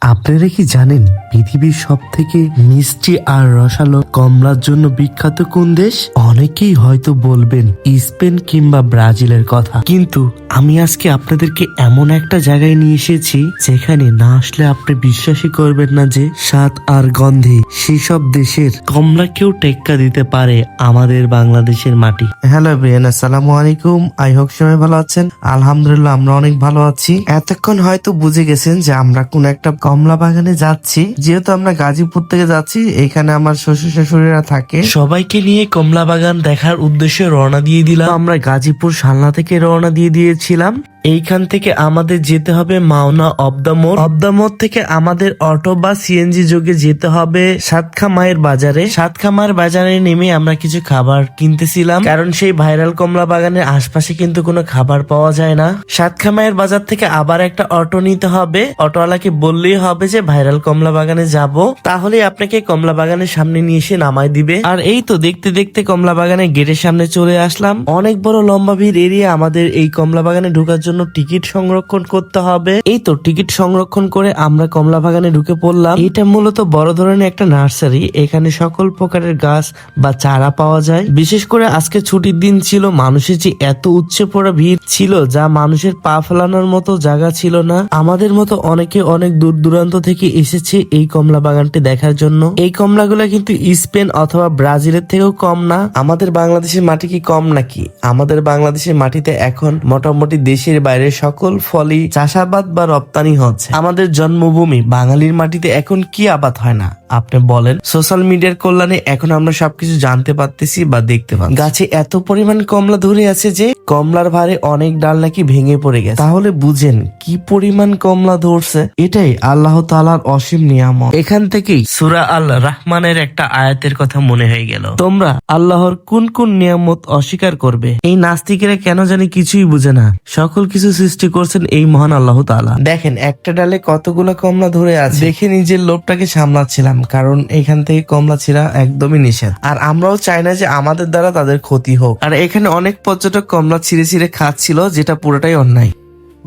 আপনারা কি জানেন পৃথিবীর সব থেকে মিষ্টি আর রসালো কমলার জন্য বিখ্যাত কোন দেশ? অনেকেই হয়তো বলবেন স্পেন কিংবা ব্রাজিলের কথা। কিন্তু আমি আজকে আপনাদেরকে এমন একটা জায়গায় নিয়ে এসেছি যেখানে না আসলে আপনি বিশ্বাসই করবেন না যে স্বাদ আর গন্ধে সেসব দেশের কমলাকেও টেক্কা দিতে পারে আমাদের বাংলাদেশের মাটি। হ্যালো বিয়ান আসসালামু আলাইকুম। আই হোক সবাই ভালো আছেন। আলহামদুলিল্লাহ, আমরা অনেক ভালো আছি। এতক্ষণ হয়তো বুঝে গেছেন যে আমরা কোন একটা কমলা বাগানে যাচ্ছি। যেহেতু আমরা গাজীপুর থেকে যাচ্ছি এখানে আমার শ্বশুর শাশুড়িরা থাকে। সবাইকে নিয়ে কমলা বাগান দেখার উদ্দেশ্যে রওনা দিয়ে দিলাম। আমরা গাজীপুর সালনা থেকে রওনা দিয়ে দিয়েছিলাম। এইখান থেকে আমাদের যেতে হবে মাওনা অব দ্য মোড়। অব দ্য মোড় থেকে আমাদের অটো বা সিএনজি যোগে যেতে হবে সাতখা মায়ের বাজারে। সাতখা মায়ের বাজারে নেমে আমরা কিছু খাবার কিনতেছিলাম। কারণ সেই ভাইরাল কমলা বাগানের আশপাশে কিন্তু কোনো খাবার পাওয়া যায় না। সাতখা মায়ের বাজার থেকে আবার একটা অটো নিতে হবে। অটোওয়ালাকে বললেই হবে যে, ভাইরাল কমলা বাগানে যাব। তাহলে আপনাকে কমলা বাগানের সামনে নিয়ে এসে নামায় দিবে। আর এই তো দেখতে দেখতে কমলা বাগানের গেটের সামনে চলে আসলাম। অনেক বড় লম্বা ভিড় এরিয়া আমাদের এই কমলা বাগানে ঢোকার জন্য টিকিট সংরক্ষণ করতে হবে। এই তো টিকিট সংরক্ষণ করে আমরা কমলা বাগানে ঢুকে পড়লাম। এটা মূলত বড় ধরনের একটা নার্সারি। এখানে সকল প্রকারের গাছ বা চারা পাওয়া যায়। বিশেষ করে আজকে ছুটির দিন ছিল, মানুষের যে এত উচ্চে পড়া ভিড় ছিল, যা মানুষের পা ফেলানোর মতো জায়গা ছিল না। আমাদের মতো অনেকে অনেক দূর দূরান্ত থেকে এসেছে এই কমলা বাগানটি দেখার জন্য। এই কমলাগুলো কিন্তু স্পেন অথবা ব্রাজিলের থেকেও কম না। আমাদের বাংলাদেশের মাটি কি কম নাকি? আমাদের বাংলাদেশের মাটিতে এখন মোটামুটি দেশের বাইরে সকল ফলই চাষাবাদ বা রপ্তানি হচ্ছে। আমাদের জন্মভূমি বাঙালির মাটিতে এখন কি আবাদ হয় না? আপনি বলেন। সোশ্যাল মিডিয়ার কল্যাণে এখন আমরা সবকিছু জানতে পারতেছি বা দেখতে পাচ্ছি গাছে এত পরিমাণ কমলা ধরে আছে যে কমলার ভারে অনেক ডাল নাকি ভেঙে পড়ে গেছে। তাহলে বুঝেন কি পরিমাণ কমলা ধরছে। এটাই আল্লাহ তালার অসীম নিয়ামত। এখান থেকেই সুরা আল রহমানের একটা আয়াতের কথা মনে হয়ে গেল। তোমরা আল্লাহর কোন কোন নিয়ামত অস্বীকার করবে? এই নাস্তিকেরা কেন জানি কিছুই বুঝে না। সকল কিছু সৃষ্টি করছেন এই মহান আল্লাহ তাআলা। দেখেন, একটা ডালে কতগুলো কমলা ধরে আছে। দেখে নিজের লোভটাকে সামলাচ্ছিলাম। কারণ এখান থেকে কমলা ছিঁড়া একদমই নিষেধ। আর আমরাও চাই না যে আমাদের দ্বারা তাদের ক্ষতি হোক। আর এখানে অনেক পর্যটক কমলা ছিঁড়ে ছিঁড়ে খাচ্ছিল যেটা পুরোটাই অন্যায়।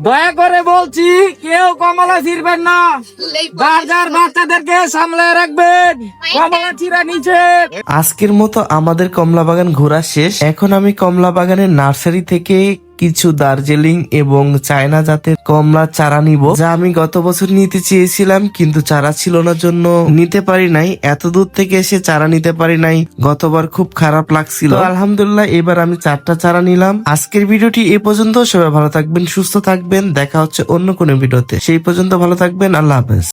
দয়া করে বলছি কেউ কমলা ছিড়বেন না। বাজার বাচ্চাদেরকে সামলে রাখবেন। কমলা ছিঁড়া নিচে আজকের মতো আমাদের কমলা বাগান ঘোরা শেষ। এখন আমি কমলা বাগানের নার্সারি থেকে কিছু দার্জিলিং এবং চায়না জাতের কমলা চারা নিব, যা আমি গত বছর নিতে চেয়েছিলাম, কিন্তু চারা ছিল না জন্য নিতে পারি নাই। এত দূর থেকে এসে চারা নিতে পারি নাই। গতবার খুব খারাপ লাগছিল। আলহামদুলিল্লাহ, এবার আমি চারটা চারা নিলাম। আজকের ভিডিওটি এ পর্যন্ত। সবাই ভালো থাকবেন, সুস্থ থাকবেন। দেখা হচ্ছে অন্য কোনো ভিডিওতে। সেই পর্যন্ত ভালো থাকবেন। আল্লাহ হাফেজ।